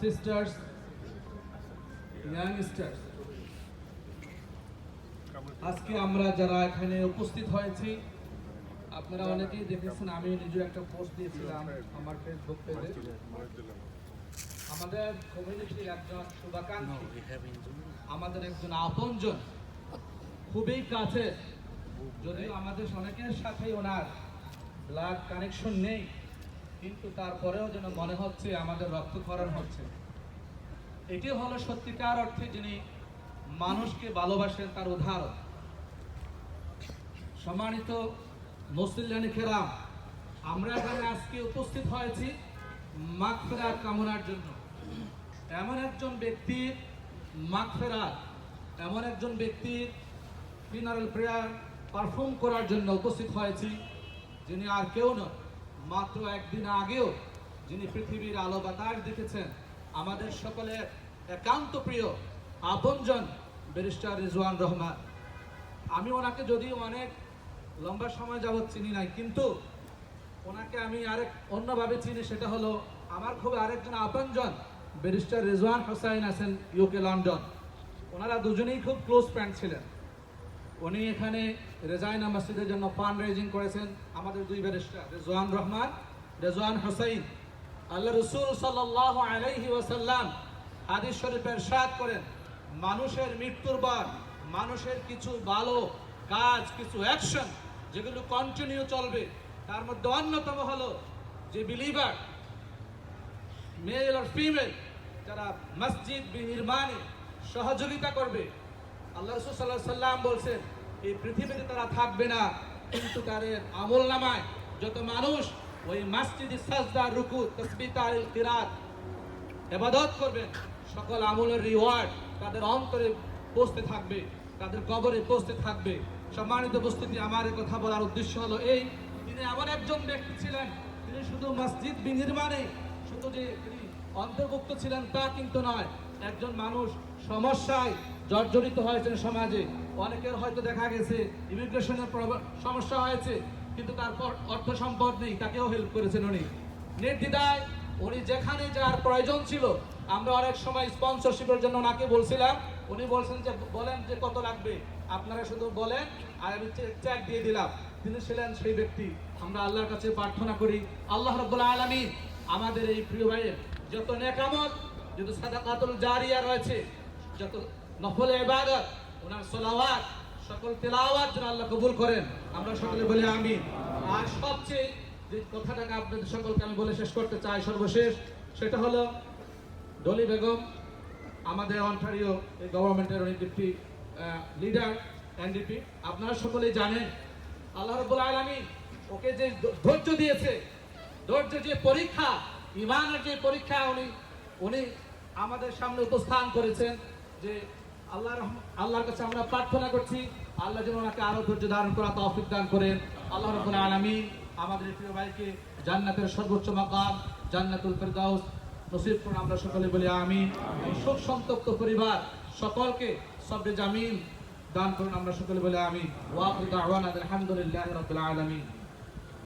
Sisters youngsters আজকে আমরা যারা এখানে উপস্থিত হয়েছি, আপনারা অনেকেই দেখেছেন আমি নিজে একটা পোস্ট দিয়েছিলাম আমার ফেসবুক পেজে আমাদের কমিউনিটির একজন শুভাকাঙ্ক্ষী, আমাদের একজন আপনজন, খুবই কাছে যদিও আমাদের অনেকের সাথে ওনার ব্লাড কানেকশন নেই। কিন্তু তারপরেও যেন মনে হচ্ছে আমাদের রক্তক্ষরণ হচ্ছে। এটি হলো সত্যিকার অর্থে যিনি মানুষকে ভালোবাসেন তার উদাহরণ। সম্মানিত মুসলিয়ানি খেরাম, আমরা এখানে আজকে উপস্থিত হয়েছি মাগফেরা কামনার জন্য। এমন একজন ব্যক্তির মাগফেরা এমন একজন ব্যক্তির ফিনারেল প্রেয়ার পারফর্ম করার জন্য উপস্থিত হয়েছি, যিনি আর কেউ নন। মাত্র একদিন আগেও যিনি পৃথিবীর আলো বাতাস দেখেছেন, আমাদের সকলের একান্ত প্রিয় আপনজন ব্যারিস্টার রিজওয়ান রহমান। আমি ওনাকে যদিও অনেক লম্বা সময় যাবৎ চিনি নাই, কিন্তু ওনাকে আমি আরেক অন্যভাবে চিনি, সেটা হলো আমার খুব আরেকজন আপনজন ব্যারিস্টার রেজওয়ান হোসাইন আছেন ইউকে, লন্ডন। ওনারা দুজনেই খুব ক্লোজ ফ্রেন্ড ছিলেন। উনি এখানে রেজাইনা মসজিদের জন্য ফান্ড রেজিং করেছেন। আমাদের দুই ব্যারিস্টার রেজওয়ান রহমান, রেজওয়ান হোসাইন। আল্লাহ রসুল সাল্লাহ আলাইহি ওয়াসাল্লাম হাদিস শরীফের সাদ করেন, মানুষের মৃত্যুর পর মানুষের কিছু ভালো কাজ, কিছু অ্যাকশন যেগুলো কন্টিনিউ চলবে, তার মধ্যে অন্যতম হলো যে বিলিভার মেল আর ফিমেল যারা মসজিদ নির্মাণে সহযোগিতা করবে আল্লাহ রসুল সাল্লাহ সাল্লাম বলছেন, এই পৃথিবীতে তারা থাকবে না, কিন্তু তাদের আমল নামায় যত মানুষ ওই মসজিদ সাজদা, রুকু তসবিতা কিরাত এবাদত করবেন সকল আমলের রিওয়ার্ড তাদের অন্তরে পৌঁছতে থাকবে, তাদের কবরে পৌঁছতে থাকবে। সম্মানিত উপস্থিতি, আমার কথা বলার উদ্দেশ্য হলো এই, তিনি এমন একজন ব্যক্তি ছিলেন, তিনি শুধু মসজিদ বিনির্মাণে, শুধু যে তিনি অন্তর্ভুক্ত ছিলেন তা কিন্তু নয়, একজন মানুষ সমস্যায় জর্জরিত হয়েছেন সমাজে। অনেকের হয়তো দেখা গেছে, ইমিগ্রেশনের সমস্যা হয়েছে, কিন্তু তারপর অর্থ সম্পদ নেই, তাকেও হেল্প করেছেন উনি। নির্দ্বিধায় উনি যেখানে যার প্রয়োজন ছিল, আমরা অনেক সময় স্পন্সরশিপের জন্য ওনাকে বলছিলাম। উনি বলছেন যে, বলেন যে কত লাগবে। আপনারা শুধু বলেন, আর আমি চেক দিয়ে দিলাম। তিনি ছিলেন সেই ব্যক্তি। আমরা আল্লাহর কাছে প্রার্থনা করি, আল্লাহ রব্বুল্লাহ আলমিন আমাদের এই প্রিয় ভাইয়ের যত নেকামত, যত সাদাকাতুল জারিয়া রয়েছে, যত নফল ইবাদত, ওনার সলাওয়াত, সকল তেলাওয়াত যেন আল্লাহ কবুল করেন। আমরা সকলে বলি আমিন। আর সবচেয়ে যে কথাটাকে আপনাদের সকলকে আমি বলে শেষ করতে চাই সর্বশেষ, সেটা হলো, ডলি বেগম, আমাদের অন্টারিও এই গভর্নমেন্টের অনেক একটি লিডার এনডিপি আপনারা সকলেই জানেন, আল্লাহ রব্বুল আলমী ওকে যে ধৈর্য দিয়েছে ধৈর্য যে পরীক্ষা, ইমানের যে পরীক্ষা উনি উনি আমাদের সামনে উপস্থান করেছেন যে আল্লাহ আল্লাহর কাছে আমরা প্রার্থনা করছি, আল্লাহ যেন ওনাকে আরও ধৈর্য ধারণ করা তৌফিক দান করেন। আল্লাহ রব্বুল আলামিন আমাদের প্রিয় ভাইকে জান্নাতের সর্বোচ্চ মাকাম, জান্নাতুল ফেরদাউস নসিব করুন আমরা সকলে বলি এই শোক সন্তপ্ত পরিবার সকলকে সবরে জামিন দান করুন আমরা সকলে বলে আমি ওয়া আখিরু দাওয়ানা আলহামদুলিল্লাহি রাব্বিল আলামিন।